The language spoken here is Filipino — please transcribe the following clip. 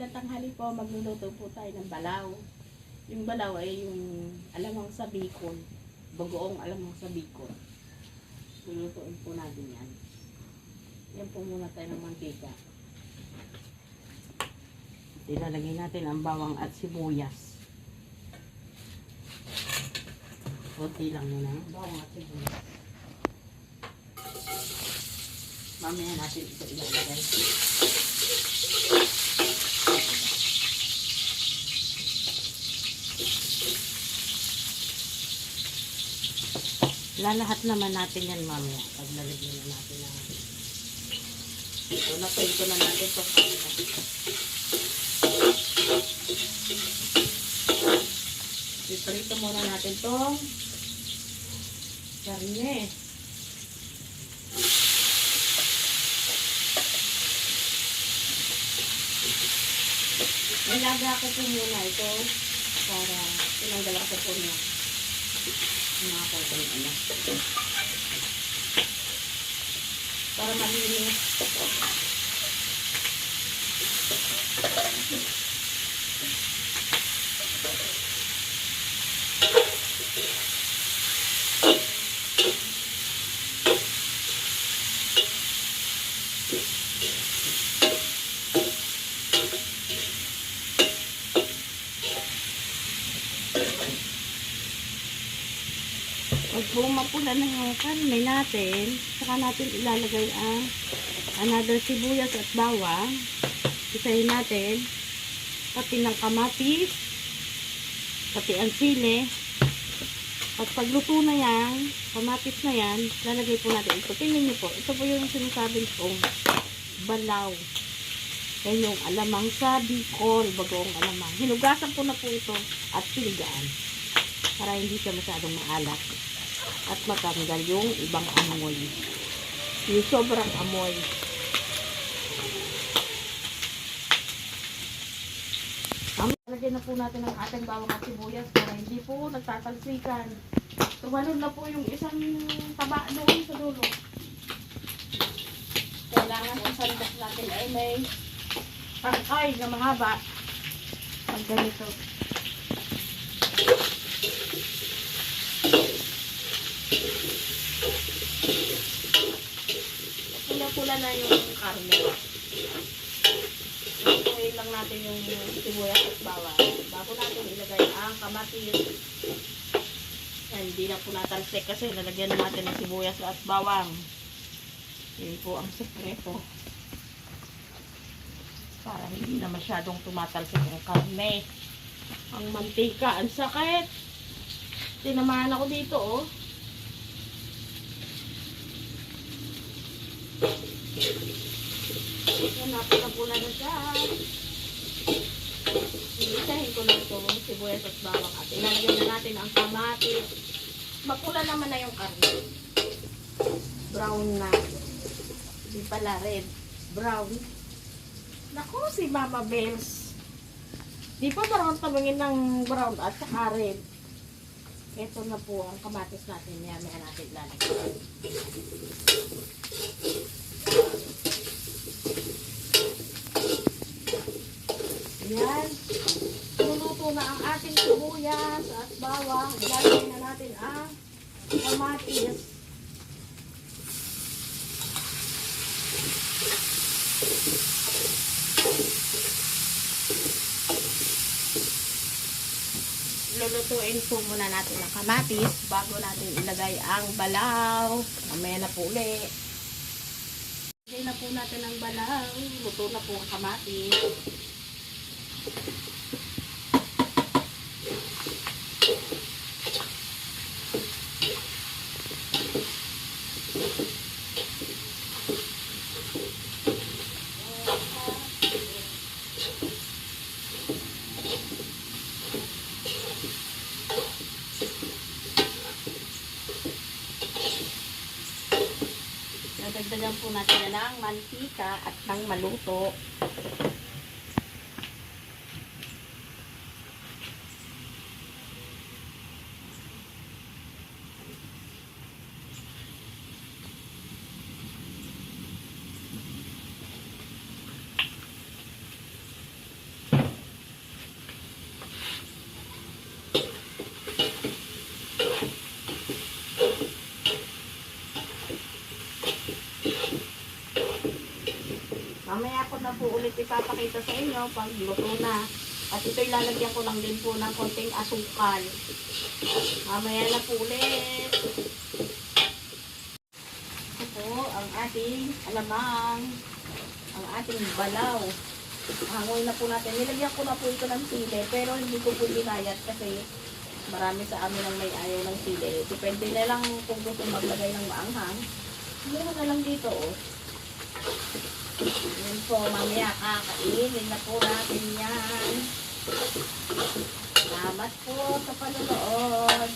magtatanghali po, magluluto po tayo ng balaw. Yung balaw ay yung alamang sa bacon. Bagoong alamang sa bacon. Lulutuin po natin yan. Yan po muna tayo ng mantika. Ilalagay natin ang bawang at sibuyas. Kunti lang yun ang bawang at sibuyas. Mamaya natin ito ilalagay. Lalahat naman natin yan mamaya pag nalagyan na natin na ito na ito na natin ito Iprito muna natin tong karne. Nilaga ko po muna ito para tinanggal ako po niya. Mga konting ano. Para malinis. Mapula na yung karne natin, saka natin ilalagay ang another sibuyas at bawang. Isahin natin, pati ng kamatis, pati ang sili. At pagluto na yan, kamatis na yan, lalagay po natin ito. Tingnan niyo po, ito po yung sinasabi kong balaw. Yan yung alamang sa Bicol, bagong alamang. Hinugasan ko na po ito at siligaan para hindi siya masyadong maalat at matanggal yung ibang amoy. Yung sobrang amoy. Lagyan na po natin ang ating bawang at sibuyas para hindi po nagtatalsikan. Tumalon na po yung isang taba doon sa dulo. Kailangan ang sandak natin ay may pangkay na mahaba. Pag ganito. Na yung karne. Lutuin lang natin yung sibuyas at bawang. Bago natin ilagay ang kamatis. Yan, hindi na po natalsik kasi lalagyan na natin ng sibuyas at bawang. Yun po ang sekreto. Para hindi na masyadong tumatalsik ang karne. Ang mantika, ang sakit. Tinamaan ako dito, oh. Yan, napula na siya. Ibisahin ko lang ito, sibuyas at bawang at ilalagyan na natin ang kamatis. Mapula naman na yung karne. Brown na. Hindi pala red. Brown. Naku, si Mama Bells. Di pa marunong tumingin ng brown at saka red. Ito na po ang kamatis natin. Yan, may natin lalagyan. Yan. Luluto na ang ating sibuyas at bawang. Ilalagay na natin ang kamatis. Lulutuin po muna natin ang kamatis bago natin ilagay ang balaw. Mamaya na po ulit. Ilagay na po natin ang balaw. Luto na po ang kamatis. Nadagdagan po natin na ng mantika at ng maluto. Mamaya ko na po ulit ipapakita sa inyo pag luto na. At ito'y lalagyan ko lang din po ng konting asukal. Mamaya na po ulit. Ito po ang ating alamang, ang ating balaw. Hangoy na po natin. Nilagyan ko na po ito ng sili, pero hindi ko po ginayat kasi marami sa amin ang may ayaw ng sili. Depende na lang kung gusto maglagay ng maanghang. Meron na lang dito, oh. Po, mamaya kakainin na po natin yan. Salamat po sa panonood.